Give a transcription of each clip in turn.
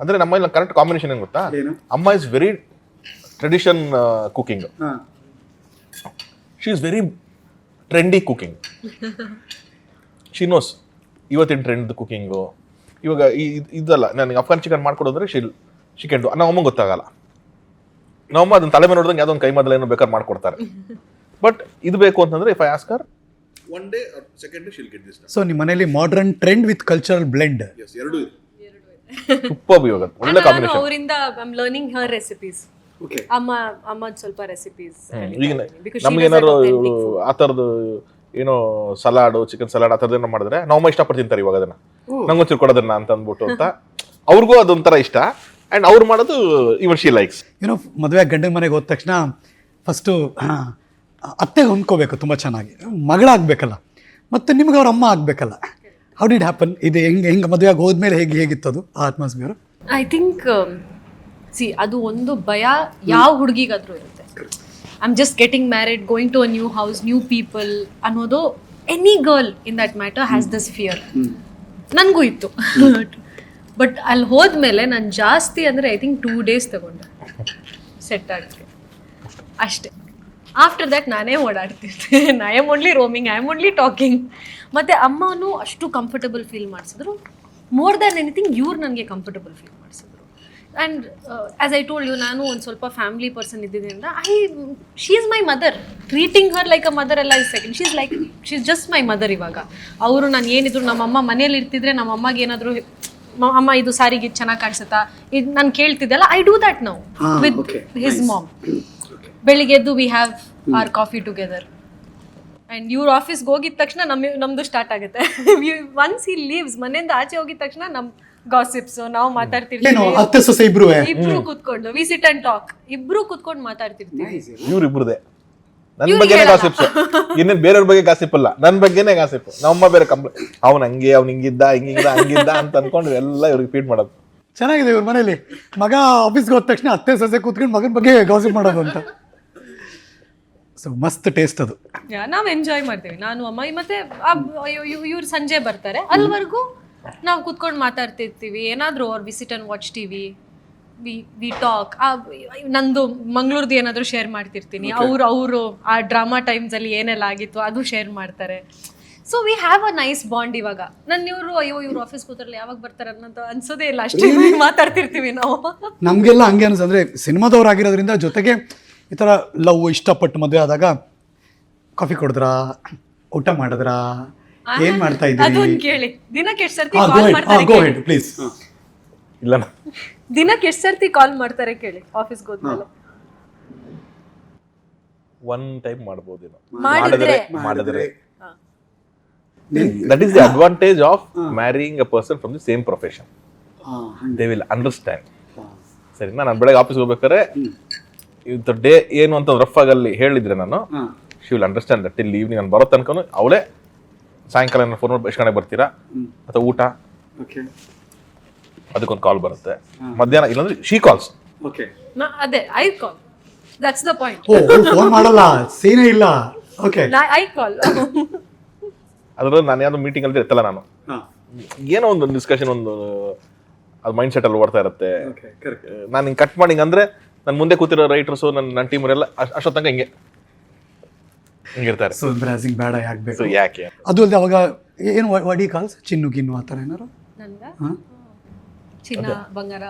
ಅಂದ್ರೆ ನಮ್ಮ correct combination ಏನ್ ಗೊತ್ತಾ? ಅಮ್ಮ is very tradition cooking she is very trendy cooking she knows ಇವತ್ತಿನ ಟ್ರೆಂಡ್ ಕುಕಿಂಗು ಇವಾಗ ಇದಲ್ಲ ನನಗೆ ಅಫ್ಘಾನ್ ಚಿಕನ್ ಮಾಡ್ಕೊಡೋದ್ರೆ ಶಿಲ್ ಚಿಕನ್ ನಮ್ಮ ಅಮ್ಮಗೆ ಗೊತ್ತಾಗಲ್ಲ. ನಮ್ಮಮ್ಮ ಅದನ್ನ ತಲೆ ಮೇಲೆ ನೋಡಿದಂಗೆ ಯಾವುದೊಂದು ಕೈ ಮೊದಲೇನೋ ಏನೋ ಬೇಕಾದ್ರೆ ಮಾಡ್ಕೊಡ್ತಾರೆ. ಬಟ್ ಇದು ಬೇಕು ಅಂತಂದ್ರೆ if I ask her one day second she'll get this so ನಿಮ್ಮ ಮನೇಲಿ modern trend with cultural blend yes ಎರಡು ಸೂಪರ್ ಇವಾಗ ಒಳ್ಳೆ ಕಾಂಬಿನೇಷನ್ ಅವರಿಂದ I'm learning her recipes okay ಅಮ್ಮ ಅಮ್ಮ ಸ್ವಲ್ಪ ರೆಸಿಪೀಸ್ ಈಗ ನಮ್ಗೆ ಏನಾದ್ರು ಆ ಥರದ್ದು ಏನೋ ಸಲಾಡು ಚಿಕನ್ ಸಲಾಡ್ ಆ ಥರದ್ದೇನೋ ಏನೋ ಮಾಡಿದ್ರೆ ನಾವು ಇಷ್ಟಪಟ್ಟು ತಿಂತಾರೆ ಇವಾಗ ಅದನ್ನ. ನಂಗೊಂಚೂರು ಕೊಡೋದನ್ನ ಅಂತ ಅಂದ್ಬಿಟ್ಟು ಅಂತ. ಅವ್ರಿಗೂ ಅದೊಂಥರ ಇಷ್ಟ. ಆ್ಯಂಡ್ ಅವ್ರು ಮಾಡೋದು ಇವನ್ ಶಿ ಲೈಕ್ಸ್ ಏನೋ ಮದುವೆ ಗಂಡನ ಮನೆಗೆ ಹೋದ ತಕ್ಷಣ ಫಸ್ಟು ಅತ್ತೆಗೆ ಹೊಂದ್ಕೋಬೇಕು ತುಂಬ ಚೆನ್ನಾಗಿ. ಮಗಳಾಗಬೇಕಲ್ಲ ಮತ್ತು ನಿಮ್ಗೆ ಅವ್ರ ಅಮ್ಮ ಆಗಬೇಕಲ್ಲ. ಹೌ ಡಿಡ್ ಹ್ಯಾಪನ್ ಇದು ಹೆಂಗೆ ಹೆಂಗೆ ಮದುವೆಗೆ ಹೋದ್ಮೇಲೆ ಹೇಗೆ ಹೇಗಿತ್ತು ಅದು ಆ ಅಟ್ಮಾಸ್ಫಿಯರ್ ಐ ಥಿಂಕ್ ಸಿ ಅದು ಒಂದು ಭಯ ಯಾವ ಹುಡುಗಿಗಾದ್ರೂ ಇರುತ್ತೆ. I am just getting married going to a new house new people ಅನ್ನೋದು any girl in that matter has this fear ನನಗೂ ಇತ್ತು. ಬಟ್ ಅಲ್ಲಿ ಹೋದ್ಮೇಲೆ ನಾನು ಜಾಸ್ತಿ ಅಂದರೆ ಐ ಥಿಂಕ್ ಟೂ ಡೇಸ್ ತಗೊಂಡೆ. ಸೆಟ್ ಆಗೋಕ್ಕೆ. ಅಷ್ಟೇ. ಆಫ್ಟರ್ ದ್ಯಾಟ್ ನಾನೇ ಓಡಾಡ್ತಿದ್ದೆ. I am only roaming I am only talking ಮತ್ತು ಅಮ್ಮನೂ ಅಷ್ಟು ಕಂಫರ್ಟಬಲ್ ಫೀಲ್ ಮಾಡಿಸಿದ್ರು. ಮೋರ್ ದ್ಯಾನ್ ಎನಿಥಿಂಗ್ ಇವ್ರು ನನಗೆ ಕಂಫರ್ಟಬಲ್ ಫೀಲ್ ಮಾಡಿಸಿದ್ರು. And as I told you ನಾನು ಒಂದು ಸ್ವಲ್ಪ ಫ್ಯಾಮಿಲಿ ಪರ್ಸನ್ ಇದ್ದಿದ್ದರಿಂದ I she is my mother treating her like a mother ಎಲ್ಲ is second she is like she is just my mother ಇವಾಗ. ಅವರು ನಾನು ಏನಿದ್ರು ನಮ್ಮಮ್ಮ ಮನೇಲಿ ಇರ್ತಿದ್ರೆ ನಮ್ಮ ಅಮ್ಮಗೆ ಏನಾದರೂ ಅಮ್ಮ ಇದು ಸಾರಿಗೆ ಚೆನ್ನಾಗಿ ಕಾಣಿಸುತ್ತಾ? ಇದು ನಾನು ಕೇಳ್ತಿದ್ದೆಲ್ಲ I do that now with his mom ಬೆಳಿಗ್ಗೆ ಎದ್ದು we have our coffee together and ಇವ್ರ ಆಫೀಸ್ಗೆ ಹೋಗಿದ ತಕ್ಷಣ ನಮ್ಮ ನಮ್ಮದು ಸ್ಟಾರ್ಟ್ ಆಗುತ್ತೆ. ಒನ್ಸ್ ಈ ಲೀವ್ಸ್ ಮನೆಯಿಂದ ಆಚೆ ಹೋಗಿದ ತಕ್ಷಣ ನಮ್ಮ ಗಾಸಿಪ್ಸ್ ನಾವು ಮಾತಾಡ್ತಿರ್ತೀವಿ. ಅತ್ತೆ ಸೊಸೆ ಇಬ್ರು ಕುತ್ಕೊಂಡು ಕೂತ್ಕೊಂಡು ವಿ ಸಿಟ್ ಅಂಡ್ ಟಾಕ್ ಇಬ್ರು ಕೂತ್ಕೊಂಡು ಮಾತಾಡ್ತಿರ್ತೀವಿ. ಇವ್ರಿಬ್ರದೆ ನನ್ನ ನನ್ ಬಗ್ಗೆನೇ. ಗಾಸಿಪ್ಸ್ ಇನ್ನೇನ್ ಬೇರೆಯವ್ರ ಬಗ್ಗೆ ಗಾಸಿಪ್ ಅಲ್ಲ. ನನ್ನ ಬಗ್ಗೆನೇ ಗಾಸಿಪ್ ನಮ್ಮ ಬೇರೆ ಕಂಪ್ಲೇಂಟ್ ಅವ್ನ ಹಂಗೆ ಅವ್ನ ಹಿಂಗಿದ್ದ ಹಿಂಗಿದ್ದ ಹಂಗಿದ್ದ ಅಂತ ಅನ್ಕೊಂಡು ಎಲ್ಲ ಇವ್ರಿಗೆ ಫೀಡ್ ಮಾಡೋದು. ಚೆನ್ನಾಗಿದೆ ಇವ್ರ ಮನೇಲಿ. ಮಗ ಆಫೀಸ್ಗೆ ಹೋದ ತಕ್ಷಣ ಅತ್ತೆ ಸೊಸೆ ಕೂತ್ಕೊಂಡು ಮಗನ ಬಗ್ಗೆ ಗಾಸಿಪ್ ಮಾಡೋದು ಅಂತ. ಸೊ ಮಸ್ತ್ ಟೇಸ್ಟ್ ಅದು. ನಾವು ಎಂಜಾಯ್ ಮಾಡ್ತೀವಿ. ನಾನು ಅಮ್ಮ ಮತ್ತೆ ಇವ್ರು ಸಂಜೆ ಬರ್ತಾರೆ. ಅಲ್ಲಿವರೆಗೂ ನಾವು ಕೂತ್ಕೊಂಡು ಮಾತಾಡ್ತಿರ್ತೀವಿ. ಏನಾದರೂ ಅವ್ರು visit and watch TV we we talk ನಂದು ಮಂಗಳೂರ್ದು ಏನಾದರೂ ಶೇರ್ ಮಾಡ್ತಿರ್ತೀನಿ. ಅವ್ರು ಅವರು ಆ ಡ್ರಾಮಾ ಟೈಮ್ಸಲ್ಲಿ ಏನೆಲ್ಲ ಆಗಿತ್ತು ಅದು ಶೇರ್ ಮಾಡ್ತಾರೆ. So we have a nice bond ಇವಾಗ. ನನ್ನ ಇವರು ಅಯ್ಯೋ ಇವ್ರು ಆಫೀಸ್ ಕೂತಾರಲ್ಲ ಯಾವಾಗ ಬರ್ತಾರೆ? ಅನ್ನೋದು ಅನ್ಸೋದೇ ಇಲ್ಲ. ಅಷ್ಟೇ ಮಾತಾಡ್ತಿರ್ತೀವಿ ನಾವು. ನಮಗೆಲ್ಲ ಹಂಗೆ ಅನ್ಸಂದ್ರೆ ಸಿನಿಮಾದವ್ರಾಗಿರೋದ್ರಿಂದ ಜೊತೆಗೆ ಈ ಥರ ಲವ್ ಇಷ್ಟಪಟ್ಟು ಮದುವೆ ಆದಾಗ ಕಾಫಿ ಕುಡಿದ್ರಾ? ಊಟ ಮಾಡಿದ್ರಾ? ಏನ್ ಮಾಡ್ತಾ ಇದ್ದೀರಿ? ಅದೊಂದು ಕೇಳಿ. ದಿನಕ್ಕೆ ಎಷ್ಟು ಸರ್ತಿ ಕಾಲ್ ಹೆಡ್ ಮಾಡ್ತಾರೆ ಗೋ ಕೇಳಿ. ಹೆಡ್ ಪ್ಲೀಸ್ ಇಲ್ಲ ದಿನಕ್ಕೆ ಎಷ್ಟು ಸರ್ತಿ ಕಾಲ್ ಮಾಡ್ತಾರೆ ಕೇಳಿ ಆಫೀಸ್ಗೆ ಹೋದ್ಮೇಲೆ. ಒನ್ ಟೈಮ್ ಮಾಡ್ಬೋದೇನೋ. ಮಾಡಿದ್ರೆ ಮಾಡಿದ್ರೆ. That is the advantage of marrying a person from the same profession they will understand ಸರಿ ನಾನು ಬೆಳಗ್ಗೆ ಆಫೀಸ್ ಹೋಗ್ಬೇಕಾದ್ರೆ ಇವತ್ತು ಡೇ ಏನು ಅಂತ ರಫ್ ಆಗಲ್ಲಿ ಹೇಳಿದ್ರೆ ನಾನು ಶಿ ವಿಲ್ ಅಂಡರ್ಸ್ಟ್ಯಾಂಡ್ ದಟ್ ಇಲ್ಲಿ ಈವ್ನಿಂಗ್ ನಾನು ಬರೋ ತನಕ ಅವಳೇ ಸಾಯಂಕಾಲ ಫೋನ್ ಮಾಡಿ ಎಷ್ಟು ಗಂಟೆಗೆ ಬರ್ತೀರಾ ಅಥವಾ ಊಟ? ಓಕೆ ಅದಕ್ಕೊಂದು ಕಾಲ್ ಬರುತ್ತೆ. ಮಧ್ಯಾಹ್ನ ಇಲ್ಲಾಂದ್ರೆ ಶಿ ಕಾಲ್ಸ್ ಓಕೆ ನಾ- ಅದೇ I call that's the point O phone ಮಾಡಲ್ಲ ಸೀನೇ ಇಲ್ಲ. ಓಕೆ ಐ ಕಾಲ್ ಅದ್ರಲ್ಲಿ ನಾನು ಯಾವ್ದು ಮೀಟಿಂಗ್ ಅಲ್ಲಿ ಇರ್ತಲ್ಲ ನಾನು. ಏನೋ ಒಂದು ಡಿಸ್ಕಷನ್ ಒಂದು ಅದು ಮೈಂಡ್ ಸೆಟ್ ಅಲ್ಲಿ ಓಡ್ತಾ ಇರುತ್ತೆ. ಓಕೆ ಕರೆಕ್ಟ್ ನಾನು ಹಿಂಗೆ ಕಟ್ ಮಾಡಿ ಅಂದ್ರೆ ನನ್ನ ಮುಂದೆ ಕೂತಿರೋ ರೈಟರ್ಸ್ ನನ್ನ ನನ್ನ ಟೀಮರೆಲ್ಲ ಅಷ್ಟೊತ್ತಂಗ ಹಿಂಗೆ. ಹಿಂಗಿರ್ತಾರೆ ಸೊ ಬ್ರಾಸಿಂಗ್ ಬೇಡ ಯಾಕೆ ಸೊ ಯಾಕೆ? ಅದು ಅಲ್ಲದೆ ಅವಾಗ ಏನು ವಡಿ ಕಾಲ್ಸ್ ಚಿನ್ನು ಗಿನ್ನು ಆ ಥರ ಏನಾರು ಹಾಂ? ಚಿನ್ನ ಬಂಗಾರ.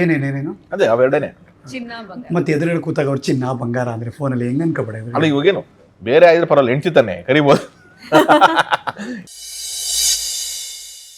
ಏನೇನೇನೇನು ಅದೇ ಅವೆರಡೇನೆ ಚಿನ್ನ ಬಂಗಾರ. ಮತ್ತೆ ಎದುರುಗಡೆ ಕೂತಾಗ ಅವ್ರು ಚಿನ್ನ ಬಂಗಾರ ಅಂದ್ರೆ ಫೋನಲ್ಲಿ ಹೆಂಗೆ ಅನ್ಕೋಬೇಡ ಅಲ್ಲ ಇವಾಗೇನು? ಬೇರೆ ಆಗಿದ್ರೆ ಪರವಾಗಿಲ್ಲ ಹೆಂಡ್ತಿ ತಾನೆ ಕರಿಬೋದು. 哈哈哈哈哈。